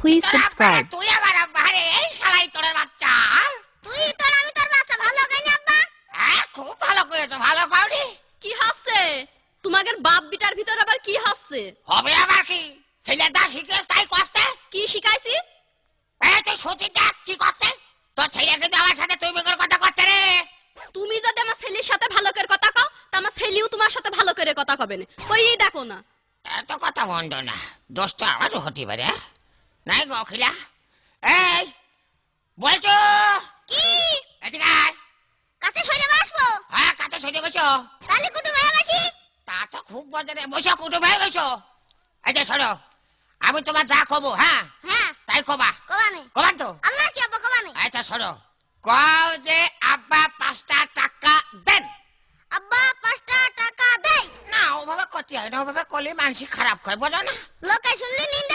Please subscribe. তুই আমার আব্বা রে এই শালাই তোরের বাচ্চা। তুই তোর আমি তোর বাচ্চা ভালো গাইনি আব্বা? হ্যাঁ খুব ভালো করেছ ভালো কাউরি। কি হচ্ছে? তোমাদের বাপ বিটার ভিতর আবার কি হচ্ছে? হবে আবার কি? ছেলে যা শিখেছ তাই করছে? কি শিখাইছি? তুই দেখ কি করছে? তোর ছেলে কিন্তু আমার সাথে তুই বেগর কথা করছে রে। তুমি যদি আমার ছেলের সাথে ভালো করে কথা কও তা আমার ছেলেও তোমার সাথে ভালো করে কথা কবে না। ওই দেখো না। এত কথা মন্দ না দোষ তো আমারও হতে পারে হ্যাঁ? নাই গো অখিলা এই বলছো? কি? এদিকে আয়। কাছে সরে বসবো? হ্যাঁ কাছে সরে বসো। তাহলে কুটু ভাই বসি? তা তো খুব মজা রে বসো কুটু ভাই বসো। এই যে শোনো আমি তোমার যা কবো হ্যাঁ? হ্যাঁ। তাই কবা কবানে কবান তো? আল্লাহ কি আব্বা কবানে আচ্ছা সরো। কও যে আব্বা পাঁচটা টাকা দেন। আব্বা পাঁচটা টাকা দেই। না ওভাবে কতি হয় না ওভাবে করলে মানসিক খারাপ হয় বোঝো না। লোকে শুনলে খুব